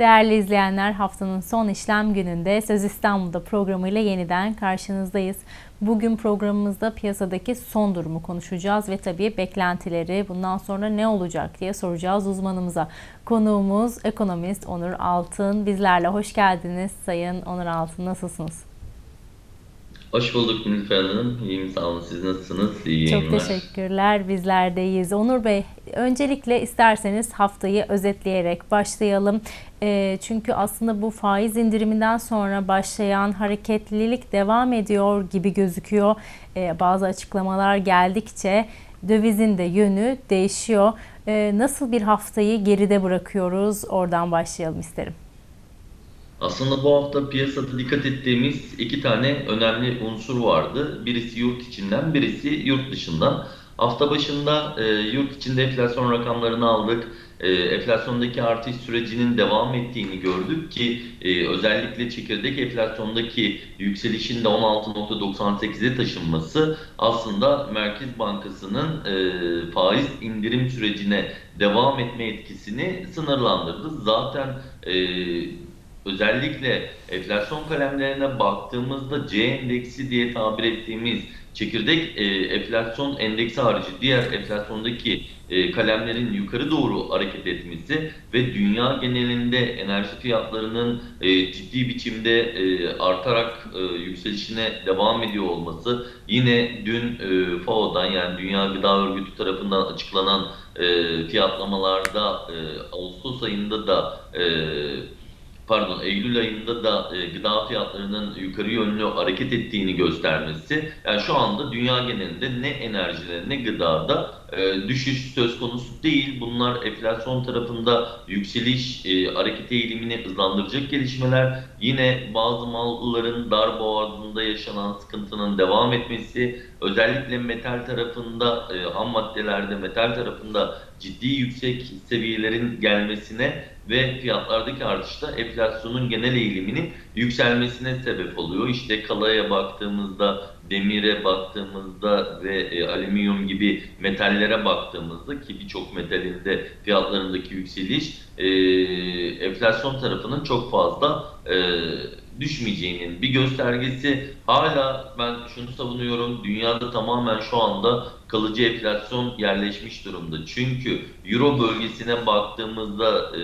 Değerli izleyenler haftanın son işlem gününde Söz İstanbul'da programıyla yeniden karşınızdayız. Bugün programımızda piyasadaki son durumu konuşacağız ve tabii beklentileri bundan sonra ne olacak diye soracağız uzmanımıza. Konuğumuz ekonomist Onur Altın bizlerle. Hoş geldiniz Sayın Onur Altın nasılsınız? Hoş bulduk Nilüfer Hanım. İyiyim sağ olun. Siz nasılsınız? İyi Çok yayınlar. teşekkürler. Bizler de iyiyiz. Onur Bey, öncelikle isterseniz haftayı özetleyerek başlayalım. E, çünkü aslında bu faiz indiriminden sonra başlayan hareketlilik devam ediyor gibi gözüküyor. E, bazı açıklamalar geldikçe dövizin de yönü değişiyor. E, nasıl bir haftayı geride bırakıyoruz? Oradan başlayalım isterim. Aslında bu hafta piyasada dikkat ettiğimiz iki tane önemli unsur vardı. Birisi yurt içinden, birisi yurt dışından. Hafta başında e, yurt içinde enflasyon rakamlarını aldık. E, enflasyondaki artış sürecinin devam ettiğini gördük ki e, özellikle çekirdek enflasyondaki yükselişin de 16.98'e taşınması aslında Merkez Bankası'nın e, faiz indirim sürecine devam etme etkisini sınırlandırdı. Zaten e, özellikle enflasyon kalemlerine baktığımızda C endeksi diye tabir ettiğimiz çekirdek e, enflasyon endeksi harici diğer enflasyondaki e, kalemlerin yukarı doğru hareket etmesi ve dünya genelinde enerji fiyatlarının e, ciddi biçimde e, artarak e, yükselişine devam ediyor olması yine dün e, FAO'dan yani Dünya Gıda Örgütü tarafından açıklanan e, fiyatlamalarda e, Ağustos ayında da e, pardon Eylül ayında da e, gıda fiyatlarının yukarı yönlü hareket ettiğini göstermesi yani şu anda dünya genelinde ne enerjide ne gıdada e, düşüş söz konusu değil. Bunlar enflasyon tarafında yükseliş e, hareket eğilimini hızlandıracak gelişmeler. Yine bazı malların dar boğazında yaşanan sıkıntının devam etmesi, özellikle metal tarafında, e, ham maddelerde metal tarafında ciddi yüksek seviyelerin gelmesine ve fiyatlardaki artışta enflasyonun genel eğiliminin yükselmesine sebep oluyor. İşte kalaya baktığımızda, demire baktığımızda ve e, alüminyum gibi metallere baktığımızda ki birçok metalinde fiyatlarındaki yükseliş e, enflasyon tarafının çok fazla e, düşmeyeceğinin bir göstergesi. Hala ben şunu savunuyorum. Dünyada tamamen şu anda kalıcı enflasyon yerleşmiş durumda. Çünkü Euro bölgesine baktığımızda e,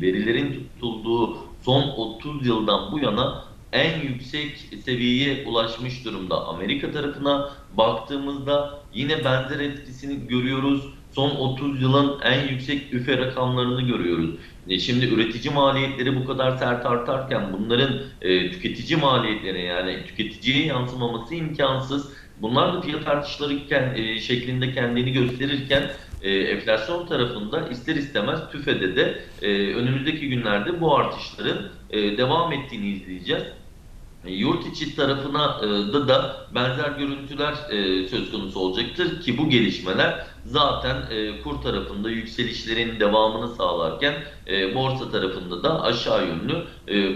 verilerin tutulduğu son 30 yıldan bu yana en yüksek seviyeye ulaşmış durumda. Amerika tarafına baktığımızda yine benzer etkisini görüyoruz. Son 30 yılın en yüksek üfe rakamlarını görüyoruz. E, Şimdi üretici maliyetleri bu kadar sert artarken bunların e, tüketici maliyetlerine yani tüketiciye yansımaması imkansız. Bunlar da fiyat artışları e, şeklinde kendini gösterirken e, enflasyon tarafında ister istemez TÜFE'de de e, önümüzdeki günlerde bu artışların e, devam ettiğini izleyeceğiz. E, Yurt içi tarafına e, da da benzer görüntüler e, söz konusu olacaktır ki bu gelişmeler zaten kur tarafında yükselişlerin devamını sağlarken borsa tarafında da aşağı yönlü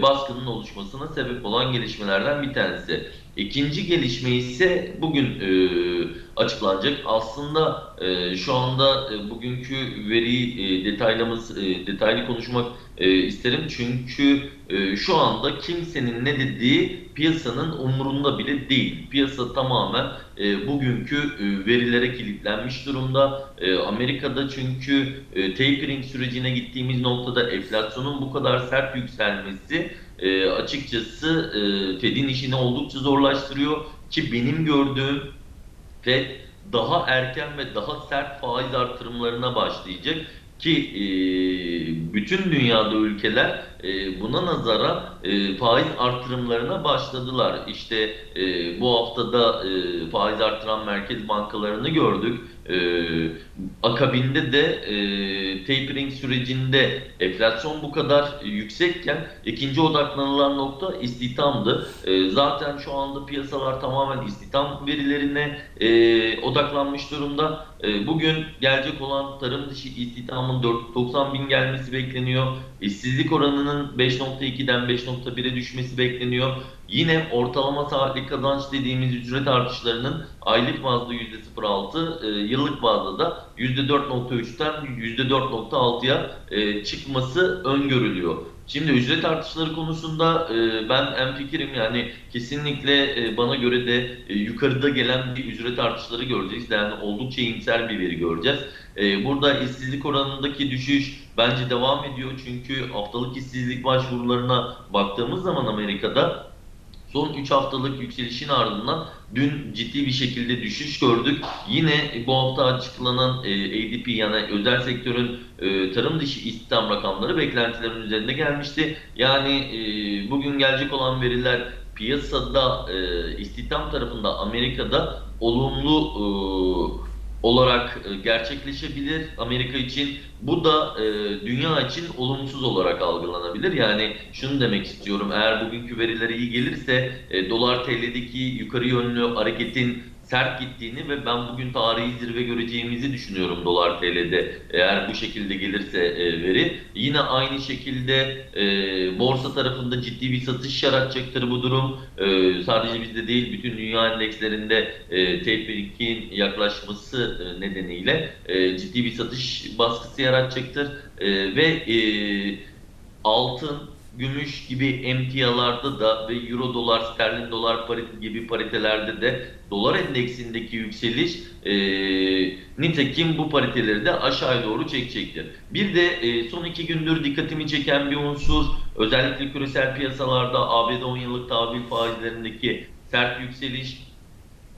baskının oluşmasına sebep olan gelişmelerden bir tanesi. İkinci gelişme ise bugün e, açıklanacak. Aslında e, şu anda e, bugünkü veriyi e, detaylamız, e, detaylı konuşmak e, isterim. Çünkü e, şu anda kimsenin ne dediği piyasanın umurunda bile değil. Piyasa tamamen e, bugünkü e, verilere kilitlenmiş durumda. E, Amerika'da çünkü e, tapering sürecine gittiğimiz noktada enflasyonun bu kadar sert yükselmesi e, açıkçası e, Fed'in işini oldukça zorlaştırıyor ki benim gördüğüm Fed daha erken ve daha sert faiz artırımlarına başlayacak ki e, bütün dünyada ülkeler e, buna nazara e, faiz artırımlarına başladılar. İşte e, bu haftada e, faiz artıran merkez bankalarını gördük. E, akabinde de e, tapering sürecinde enflasyon bu kadar yüksekken ikinci odaklanılan nokta istihdamdı. E, zaten şu anda piyasalar tamamen istihdam verilerine e, odaklanmış durumda. E, bugün gelecek olan tarım dışı istihdamın 490 bin gelmesi bekleniyor. İşsizlik oranının 5.2'den 5.1'e düşmesi bekleniyor. Yine ortalama saatlik kazanç dediğimiz ücret artışlarının aylık bazda %0.6, e, yıllık bazda da %4.3'ten %4.6'ya e, çıkması öngörülüyor. Şimdi ücret artışları konusunda e, ben en fikrim yani kesinlikle e, bana göre de e, yukarıda gelen bir ücret artışları göreceğiz. Yani oldukça iyimser bir veri göreceğiz. E, burada işsizlik oranındaki düşüş bence devam ediyor. Çünkü haftalık işsizlik başvurularına baktığımız zaman Amerika'da Son 3 haftalık yükselişin ardından dün ciddi bir şekilde düşüş gördük. Yine bu hafta açıklanan e, ADP yani özel sektörün e, tarım dışı istihdam rakamları beklentilerin üzerinde gelmişti. Yani e, bugün gelecek olan veriler piyasada e, istihdam tarafında Amerika'da olumlu e, olarak e, gerçekleşebilir Amerika için. Bu da e, dünya için olumsuz olarak algılanabilir. Yani şunu demek istiyorum. Eğer bugünkü veriler iyi gelirse e, dolar TL'deki yukarı yönlü hareketin sert gittiğini ve ben bugün tarihi zirve göreceğimizi düşünüyorum dolar TL'de eğer bu şekilde gelirse e, veri. Yine aynı şekilde e, borsa tarafında ciddi bir satış yaratacaktır bu durum. E, sadece bizde değil bütün dünya endekslerinde e, tapering'in yaklaşması e, nedeniyle e, ciddi bir satış baskısı yaratacaktır. E, ve e, altın gümüş gibi emtialarda da ve euro dolar, sterlin dolar parite gibi paritelerde de dolar endeksindeki yükseliş e, nitekim bu pariteleri de aşağıya doğru çekecektir. Bir de e, son iki gündür dikkatimi çeken bir unsur özellikle küresel piyasalarda ABD 10 yıllık tahvil faizlerindeki sert yükseliş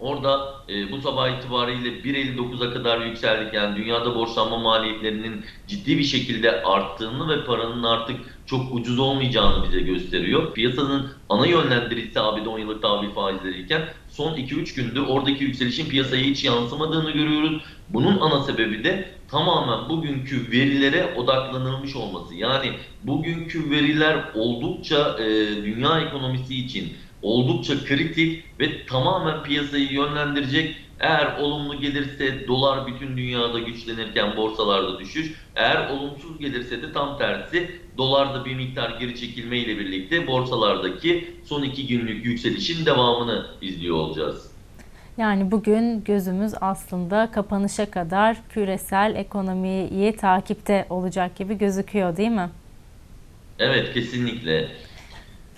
Orada e, bu sabah itibariyle 1.59'a kadar yükseldik. Yani dünyada borçlanma maliyetlerinin ciddi bir şekilde arttığını ve paranın artık çok ucuz olmayacağını bize gösteriyor. Piyasanın ana yönlendiricisi ABD 10 yıllık tahvil faizleri iken son 2-3 gündür oradaki yükselişin piyasaya hiç yansımadığını görüyoruz. Bunun ana sebebi de tamamen bugünkü verilere odaklanılmış olması. Yani bugünkü veriler oldukça e, dünya ekonomisi için oldukça kritik ve tamamen piyasayı yönlendirecek. Eğer olumlu gelirse dolar bütün dünyada güçlenirken borsalarda düşüş. Eğer olumsuz gelirse de tam tersi dolarda bir miktar geri çekilme ile birlikte borsalardaki son iki günlük yükselişin devamını izliyor olacağız. Yani bugün gözümüz aslında kapanışa kadar küresel ekonomiyi takipte olacak gibi gözüküyor değil mi? Evet kesinlikle.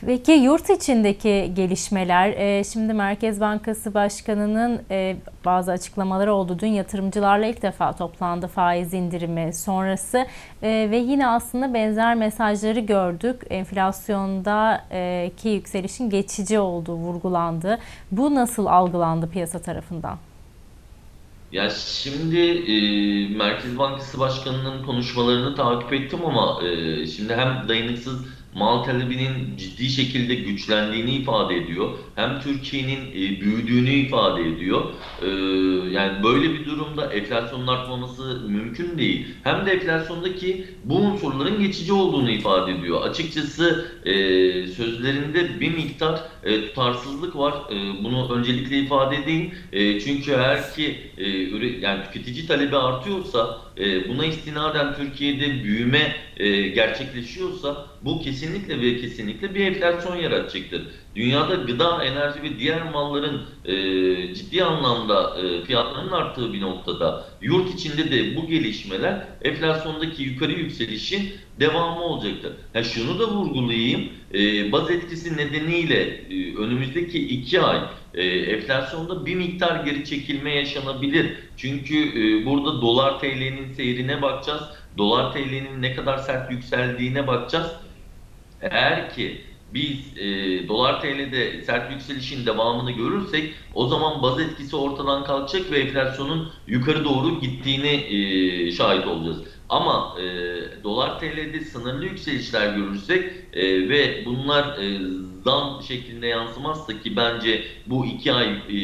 Peki yurt içindeki gelişmeler, e, şimdi Merkez Bankası Başkanı'nın e, bazı açıklamaları oldu. Dün yatırımcılarla ilk defa toplandı faiz indirimi sonrası e, ve yine aslında benzer mesajları gördük. Enflasyondaki yükselişin geçici olduğu vurgulandı. Bu nasıl algılandı piyasa tarafından? Ya şimdi e, Merkez Bankası Başkanı'nın konuşmalarını takip ettim ama e, şimdi hem dayanıksız mal talebinin ciddi şekilde güçlendiğini ifade ediyor. Hem Türkiye'nin e, büyüdüğünü ifade ediyor. E, yani böyle bir durumda enflasyonun artmaması mümkün değil. Hem de enflasyondaki bu unsurların geçici olduğunu ifade ediyor. Açıkçası e, sözlerinde bir miktar e, tutarsızlık var. E, bunu öncelikle ifade edeyim. E, çünkü eğer ki e, yani tüketici talebi artıyorsa e, buna istinaden Türkiye'de büyüme e, gerçekleşiyorsa bu kesinlikle ve kesinlikle bir enflasyon yaratacaktır. Dünyada gıda, enerji ve diğer malların e, ciddi anlamda e, fiyatlarının arttığı bir noktada yurt içinde de bu gelişmeler enflasyondaki yukarı yükselişin devamı olacaktır. Ha şunu da vurgulayayım, e, baz etkisi nedeniyle e, önümüzdeki iki ay e, enflasyonda bir miktar geri çekilme yaşanabilir. Çünkü e, burada dolar TL'nin seyrine bakacağız. Dolar TL'nin ne kadar sert yükseldiğine bakacağız. Eğer ki biz e, dolar TL'de sert yükselişin devamını görürsek o zaman baz etkisi ortadan kalkacak ve enflasyonun yukarı doğru gittiğini e, şahit olacağız. Ama e, dolar TL'de sınırlı yükselişler görürsek e, ve bunlar e, zam şeklinde yansımazsa ki bence bu iki ay e,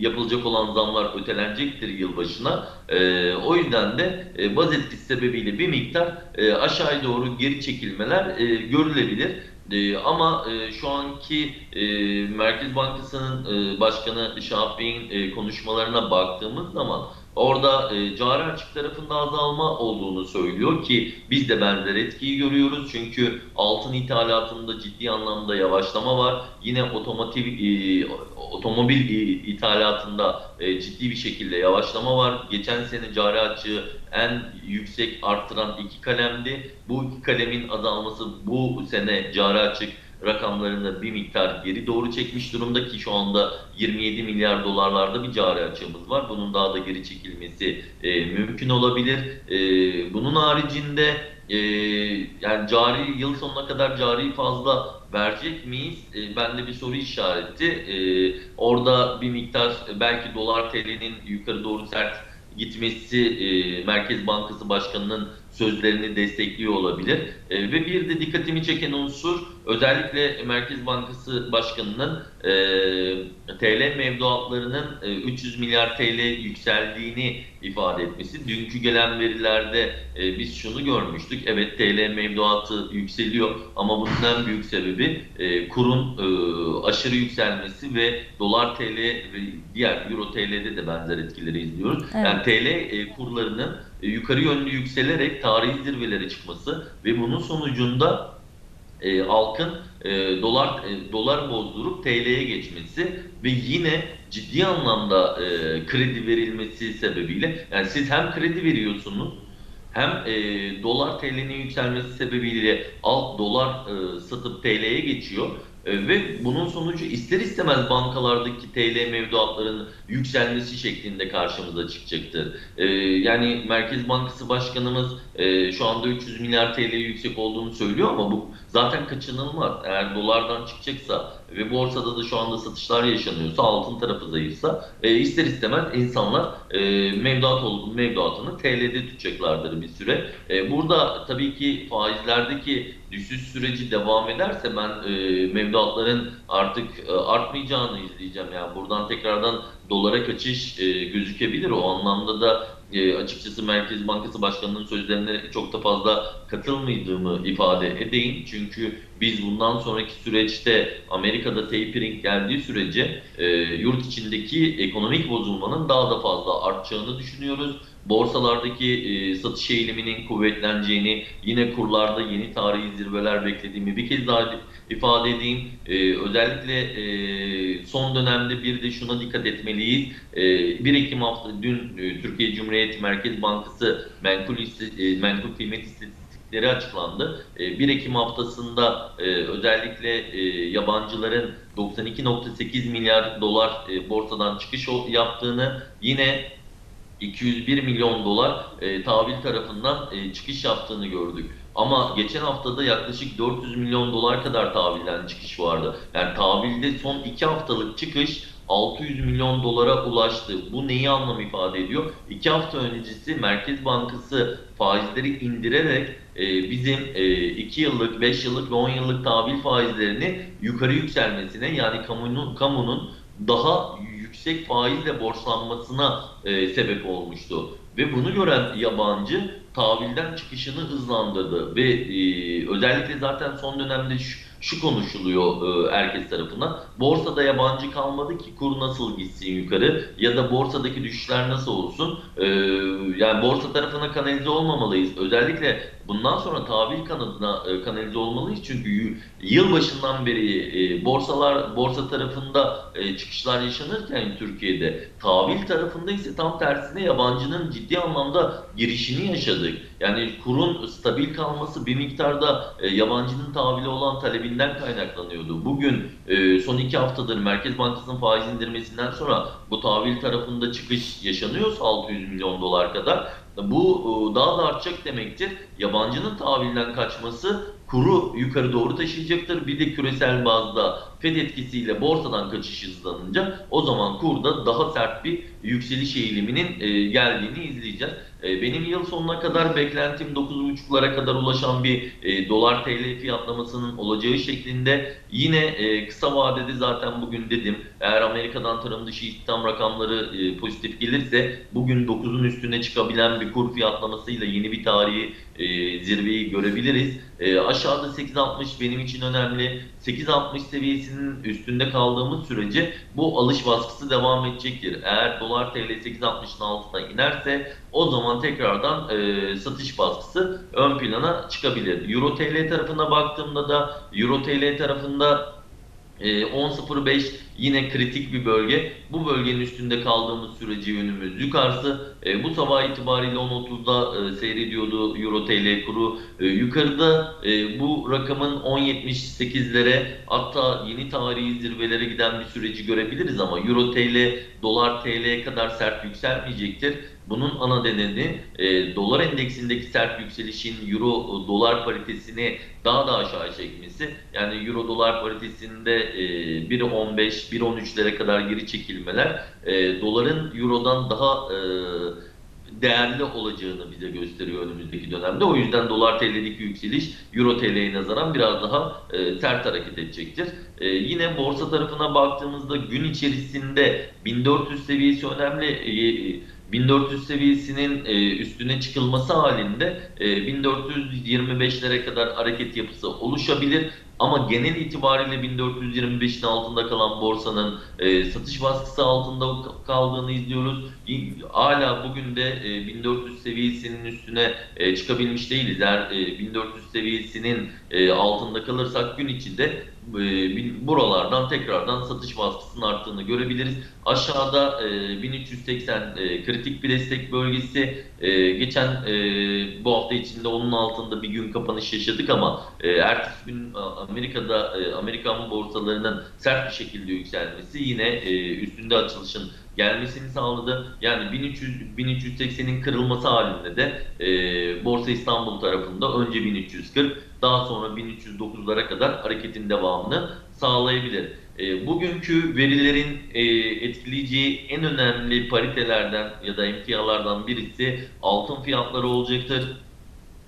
yapılacak olan zamlar ötelenecektir yılbaşına. E, o yüzden de e, baz etkisi sebebiyle bir miktar e, aşağıya doğru geri çekilmeler e, görülebilir. E, ama e, şu anki e, Merkez Bankası'nın e, Başkanı Bey'in e, konuşmalarına baktığımız zaman Orada e, cari açık tarafında azalma olduğunu söylüyor ki biz de benzer etkiyi görüyoruz. Çünkü altın ithalatında ciddi anlamda yavaşlama var. Yine otomotiv e, otomobil e, ithalatında e, ciddi bir şekilde yavaşlama var. Geçen sene cari açığı en yüksek arttıran iki kalemdi. Bu iki kalemin azalması bu sene cari açık rakamlarında bir miktar geri doğru çekmiş durumda ki şu anda 27 milyar dolarlarda bir cari açığımız var. Bunun daha da geri çekilmesi e, mümkün olabilir. E, bunun haricinde e, yani cari yıl sonuna kadar cari fazla verecek miyiz? E, bende bir soru işareti. E, orada bir miktar belki dolar TL'nin yukarı doğru sert gitmesi e, Merkez Bankası Başkanı'nın sözlerini destekliyor olabilir. E, ve bir de dikkatimi çeken unsur özellikle Merkez Bankası Başkanı'nın e, TL mevduatlarının e, 300 milyar TL yükseldiğini ifade etmesi. Dünkü gelen verilerde e, biz şunu görmüştük. Evet TL mevduatı yükseliyor ama bunun en büyük sebebi e, kurun e, aşırı yükselmesi ve dolar TL ve diğer euro TL'de de benzer etkileri izliyoruz. Evet. Yani TL e, kurlarının e, yukarı yönlü yükselerek tarihi zirvelere çıkması ve bunun sonucunda e, halkın e, dolar e, dolar bozdurup TL'ye geçmesi ve yine ciddi anlamda e, kredi verilmesi sebebiyle yani siz hem kredi veriyorsunuz hem e, dolar TL'nin yükselmesi sebebiyle alt dolar e, satıp TL'ye geçiyor E, ve bunun sonucu ister istemez bankalardaki TL mevduatlarının yükselmesi şeklinde karşımıza çıkacaktır. E, yani Merkez Bankası Başkanımız e, şu anda 300 milyar TL yüksek olduğunu söylüyor ama bu zaten kaçınılmaz. Eğer dolardan çıkacaksa ve borsada da şu anda satışlar yaşanıyorsa, altın tarafı zayıfsa e, ister istemez insanlar e, mevduat olduğu mevduatını TL'de tutacaklardır bir süre. E, burada tabii ki faizlerdeki düşüş süreci devam ederse ben e, mevduatların artık e, artmayacağını izleyeceğim. Yani buradan tekrardan dolara kaçış e, gözükebilir. O anlamda da e, açıkçası Merkez Bankası Başkanı'nın sözlerine çok da fazla katılmadığımı ifade edeyim. Çünkü biz bundan sonraki süreçte Amerika'da tapering geldiği sürece e, yurt içindeki ekonomik bozulmanın daha da fazla artacağını düşünüyoruz. Borsalardaki e, satış eğiliminin kuvvetleneceğini, yine kurlarda yeni tarihi zirveler beklediğimi bir kez daha ifade edeyim. E, özellikle e, son dönemde bir de şuna dikkat etmeliyiz. E, 1 Ekim hafta dün e, Türkiye Cumhuriyet Merkez Bankası menkul, e, menkul kıymet istatistikleri açıklandı. E, 1 Ekim haftasında e, özellikle e, yabancıların 92.8 milyar dolar e, borsadan çıkış yaptığını yine 201 milyon dolar e, tahvil tarafından e, çıkış yaptığını gördük. Ama geçen haftada yaklaşık 400 milyon dolar kadar tahvilden çıkış vardı. Yani tahvilde son 2 haftalık çıkış 600 milyon dolara ulaştı. Bu neyi anlam ifade ediyor? 2 hafta öncesi Merkez Bankası faizleri indirerek e, bizim 2 yıllık, 5 yıllık ve 10 yıllık tahvil faizlerini yukarı yükselmesine yani kamunun kamunun daha yüksek faizle borçlanmasına e, sebep olmuştu. Ve bunu gören yabancı tahvilden çıkışını hızlandırdı ve e, özellikle zaten son dönemde şu, şu konuşuluyor e, herkes tarafından. Borsada yabancı kalmadı ki kur nasıl gitsin yukarı ya da borsadaki düşüşler nasıl olsun. E, yani borsa tarafına kanalize olmamalıyız. Özellikle bundan sonra tahvil kanadına e, kanalize olmalıyız çünkü yıl başından beri e, borsalar borsa tarafında e, çıkışlar yaşanırken Türkiye'de tahvil tarafında ise tam tersine yabancının ciddi anlamda girişini yaşadık. Yani kurun stabil kalması bir miktarda e, yabancının tahvile olan talebinden kaynaklanıyordu. Bugün e, son iki haftadır Merkez Bankası'nın faiz indirmesinden sonra bu tahvil tarafında çıkış yaşanıyorsa 600 milyon dolar kadar bu e, daha da artacak demektir. Yabancının tahvilden kaçması kuru yukarı doğru taşıyacaktır. Bir de küresel bazda FED etkisiyle borsadan kaçış hızlanınca o zaman kurda daha sert bir yükseliş eğiliminin e, geldiğini izleyeceğiz. E, benim yıl sonuna kadar beklentim 9.5'lara kadar ulaşan bir e, dolar TL fiyatlamasının olacağı şeklinde yine e, kısa vadede zaten bugün dedim eğer Amerika'dan tarım dışı istihdam rakamları e, pozitif gelirse bugün 9'un üstüne çıkabilen bir kur fiyatlamasıyla yeni bir tarihi e, zirveyi görebiliriz. E, aşağıda 8.60 benim için önemli. 8.60 seviyesinin üstünde kaldığımız sürece bu alış baskısı devam edecektir. Eğer dolar TL 8.60'ın altına inerse o zaman tekrardan e, satış baskısı ön plana çıkabilir. Euro TL tarafına baktığımda da Euro TL tarafında e, 10.05 yine kritik bir bölge. Bu bölgenin üstünde kaldığımız sürece yönümüz yukarısı. E, bu sabah itibariyle 10.30'da e, seyrediyordu Euro TL kuru. E, yukarıda e, bu rakamın 10.78'lere hatta yeni tarihi zirvelere giden bir süreci görebiliriz ama Euro TL dolar TL'ye kadar sert yükselmeyecektir. Bunun ana nedeni e, dolar endeksindeki sert yükselişin euro dolar paritesini daha da aşağı çekmesi. Yani euro dolar paritesinde e, 1.15 1.13'lere kadar geri çekilmeler e, doların eurodan daha e, değerli olacağını bize gösteriyor önümüzdeki dönemde. O yüzden dolar TL'deki yükseliş euro TL'ye nazaran biraz daha e, sert hareket edecektir. E, yine borsa tarafına baktığımızda gün içerisinde 1400 seviyesi önemli. E, 1400 seviyesinin e, üstüne çıkılması halinde e, 1425'lere kadar hareket yapısı oluşabilir. Ama genel itibariyle 1425'in altında kalan borsanın e, satış baskısı altında kaldığını izliyoruz. Hala bugün de e, 1400 seviyesinin üstüne e, çıkabilmiş değiliz. Eğer e, 1400 seviyesinin e, altında kalırsak gün içinde e, buralardan tekrardan satış baskısının arttığını görebiliriz. Aşağıda e, 1380 e, kritik bir destek bölgesi. E, geçen e, bu hafta içinde onun altında bir gün kapanış yaşadık ama e, ertesi gün Amerika'da e, Amerikan borsalarının sert bir şekilde yükselmesi yine e, üstünde açılışın gelmesini sağladı. Yani 1300 1380'in kırılması halinde de e, Borsa İstanbul tarafında önce 1340 daha sonra 1309'lara kadar hareketin devamını sağlayabilir. E, bugünkü verilerin e, etkileyeceği en önemli paritelerden ya da emtialardan birisi altın fiyatları olacaktır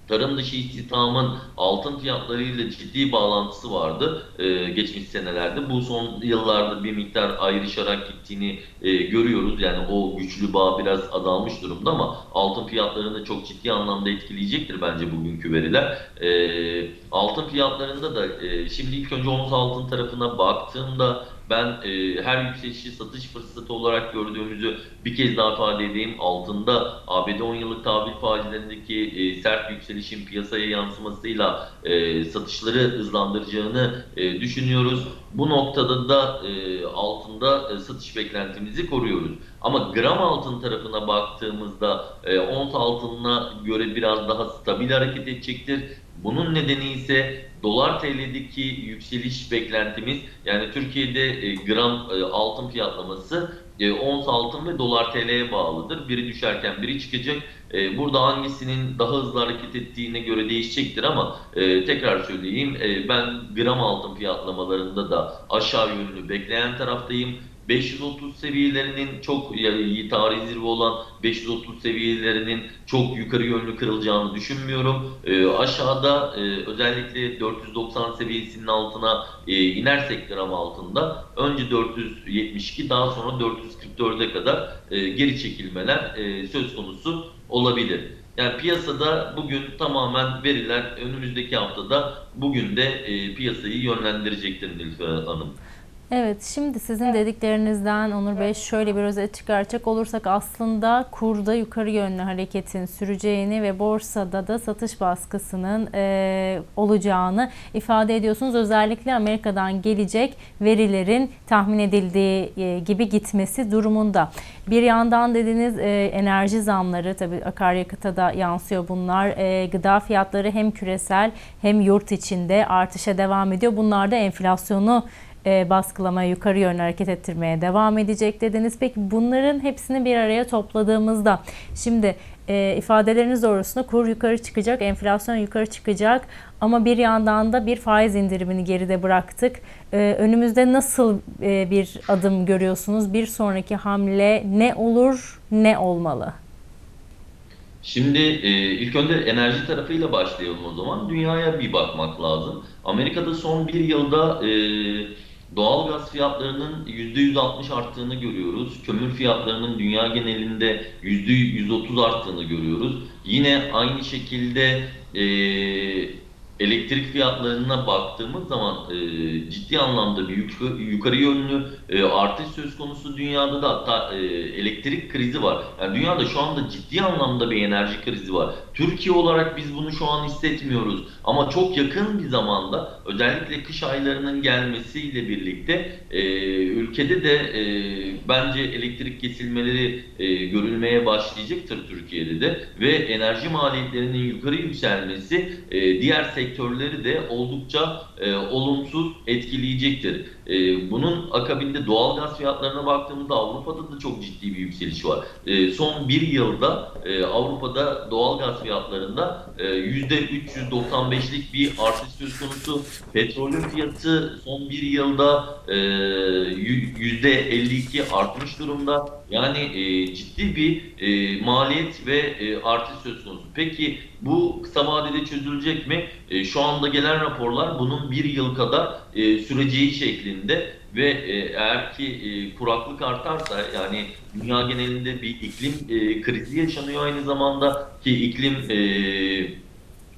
tarım dışı istihdamın altın fiyatlarıyla ciddi bağlantısı vardı e, geçmiş senelerde. Bu son yıllarda bir miktar ayrışarak gittiğini e, görüyoruz. Yani o güçlü bağ biraz azalmış durumda ama altın fiyatlarını çok ciddi anlamda etkileyecektir bence bugünkü veriler. E, altın fiyatlarında da e, şimdi ilk önce ons altın tarafına baktığımda ben e, her yükselişi satış fırsatı olarak gördüğümüzü bir kez daha ifade edeyim. Altında ABD 10 yıllık tahvil faizlerindeki e, sert yükselişin piyasaya yansımasıyla e, satışları hızlandıracağını e, düşünüyoruz. Bu noktada da e, altında e, satış beklentimizi koruyoruz. Ama gram altın tarafına baktığımızda e, ons altınına göre biraz daha stabil hareket edecektir. Bunun nedeni ise dolar TL'deki yükseliş beklentimiz yani Türkiye'de e, gram e, altın fiyatlaması e, ons altın ve dolar TL'ye bağlıdır. Biri düşerken biri çıkacak. E, burada hangisinin daha hızlı hareket ettiğine göre değişecektir ama e, tekrar söyleyeyim e, ben gram altın fiyatlamalarında da aşağı yönlü bekleyen taraftayım. 530 seviyelerinin çok yani tarih zirve olan 530 seviyelerinin çok yukarı yönlü kırılacağını düşünmüyorum. E, aşağıda e, özellikle 490 seviyesinin altına e, inersek gram altında önce 472 daha sonra 444'e kadar e, geri çekilmeler e, söz konusu olabilir. Yani piyasada bugün tamamen veriler önümüzdeki haftada bugün de e, piyasayı yönlendirecektir Nilüfer Hanım. Evet, şimdi sizin dediklerinizden Onur Bey şöyle bir özet çıkaracak olursak aslında kurda yukarı yönlü hareketin süreceğini ve borsada da satış baskısının e, olacağını ifade ediyorsunuz. Özellikle Amerika'dan gelecek verilerin tahmin edildiği e, gibi gitmesi durumunda. Bir yandan dediğiniz e, enerji zamları tabii akaryakıta da yansıyor bunlar. E, gıda fiyatları hem küresel hem yurt içinde artışa devam ediyor. Bunlar da enflasyonu e, yukarı yönlü hareket ettirmeye devam edecek dediniz. Peki bunların hepsini bir araya topladığımızda şimdi e, ifadeleriniz doğrusunda kur yukarı çıkacak, enflasyon yukarı çıkacak ama bir yandan da bir faiz indirimini geride bıraktık. E, önümüzde nasıl e, bir adım görüyorsunuz? Bir sonraki hamle ne olur, ne olmalı? Şimdi e, ilk önce enerji tarafıyla başlayalım o zaman. Dünyaya bir bakmak lazım. Amerika'da son bir yılda e, Doğalgaz fiyatlarının %160 arttığını görüyoruz. Kömür fiyatlarının dünya genelinde %130 arttığını görüyoruz. Yine aynı şekilde e, elektrik fiyatlarına baktığımız zaman e, ciddi anlamda bir yuk- yukarı yönlü e, artış söz konusu dünyada da hatta e, elektrik krizi var. Yani dünyada şu anda ciddi anlamda bir enerji krizi var. Türkiye olarak biz bunu şu an hissetmiyoruz ama çok yakın bir zamanda özellikle kış aylarının gelmesiyle birlikte e, ülkede de e, bence elektrik kesilmeleri e, görülmeye başlayacaktır Türkiye'de de ve enerji maliyetlerinin yukarı yükselmesi e, diğer sektörleri de oldukça e, olumsuz etkileyecektir. E, bunun akabinde doğalgaz fiyatlarına baktığımızda Avrupa'da da çok ciddi bir yükseliş var. E, son bir yılda e, Avrupa'da doğalgaz fiyatlarında e, %395'lik bir artış söz konusu. Petrolün fiyatı son bir yılda e, yü- %52 artmış durumda. Yani e, ciddi bir e, maliyet ve e, artış söz konusu. Peki bu kısa vadede çözülecek mi? E, şu anda gelen raporlar bunun bir yıl kadar e, süreceği şeklinde ve e, eğer ki e, kuraklık artarsa yani dünya genelinde bir iklim e, krizi yaşanıyor aynı zamanda ki iklim e,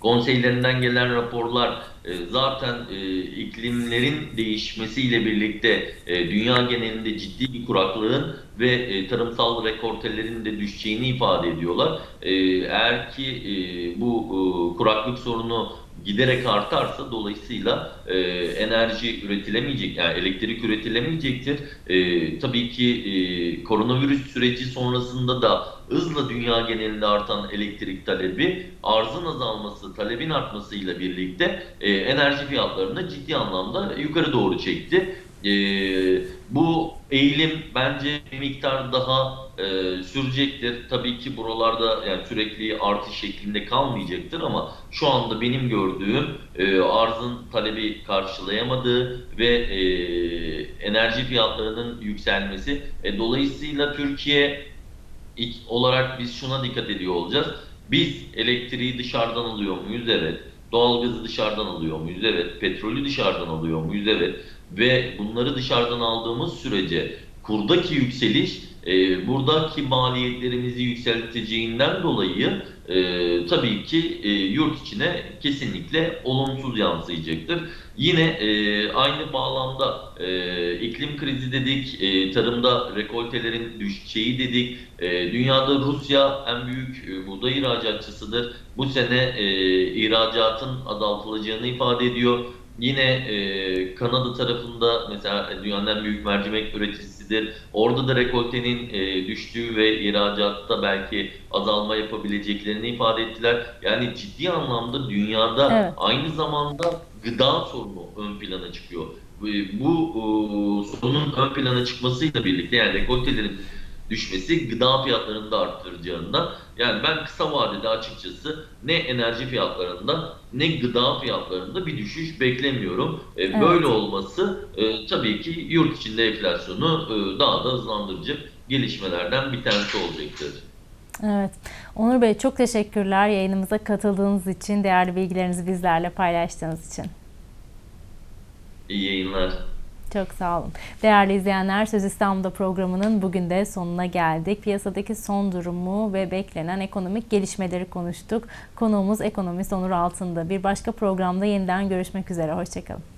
konseylerinden gelen raporlar e, zaten e, iklimlerin değişmesiyle birlikte e, dünya genelinde ciddi bir kuraklığın ve tarımsal rekortelerin de düşeceğini ifade ediyorlar. Eğer ki bu kuraklık sorunu giderek artarsa dolayısıyla e, enerji üretilemeyecek, yani elektrik üretilemeyecektir. E, tabii ki e, koronavirüs süreci sonrasında da hızla dünya genelinde artan elektrik talebi, arzın azalması, talebin artmasıyla birlikte e, enerji fiyatlarını ciddi anlamda yukarı doğru çekti. E, bu eğilim bence bir miktar daha e, sürecektir. Tabii ki buralarda yani sürekli artış şeklinde kalmayacaktır ama şu anda benim gördüğüm e, arzın talebi karşılayamadığı ve e, enerji fiyatlarının yükselmesi. E, dolayısıyla Türkiye ilk olarak biz şuna dikkat ediyor olacağız. Biz elektriği dışarıdan alıyor muyuz? Evet. Doğalgazı dışarıdan alıyor muyuz? Evet. Petrolü dışarıdan alıyor muyuz? Evet. Ve bunları dışarıdan aldığımız sürece kurdaki yükseliş e, buradaki maliyetlerimizi yükselteceğinden dolayı e, tabii ki e, yurt içine kesinlikle olumsuz yansıyacaktır. Yine e, aynı bağlamda e, iklim krizi dedik, e, tarımda rekoltelerin düşeceği dedik. E, dünyada Rusya en büyük e, buğday ihracatçısıdır. Bu sene e, ihracatın azaltılacağını ifade ediyor. Yine e, Kanada tarafında mesela dünyanın en büyük mercimek üreticisidir. Orada da rekoltenin e, düştüğü ve ihracatta belki azalma yapabileceklerini ifade ettiler. Yani ciddi anlamda dünyada Evet. aynı zamanda gıda sorunu ön plana çıkıyor. E, Bu e, sorunun ön plana çıkmasıyla birlikte yani rekoltelerin düşmesi gıda fiyatlarını da arttıracağından yani ben kısa vadede açıkçası ne enerji fiyatlarında ne gıda fiyatlarında bir düşüş beklemiyorum. E, Evet. Böyle olması e, tabii ki yurt içinde enflasyonu e, daha da hızlandıracak gelişmelerden bir tanesi olacaktır. Evet. Onur Bey çok teşekkürler yayınımıza katıldığınız için, değerli bilgilerinizi bizlerle paylaştığınız için. İyi yayınlar. Çok sağ olun. Değerli izleyenler Söz İstanbul'da programının bugün de sonuna geldik. Piyasadaki son durumu ve beklenen ekonomik gelişmeleri konuştuk. Konuğumuz ekonomist Onur Altın'da. Bir başka programda yeniden görüşmek üzere. Hoşçakalın.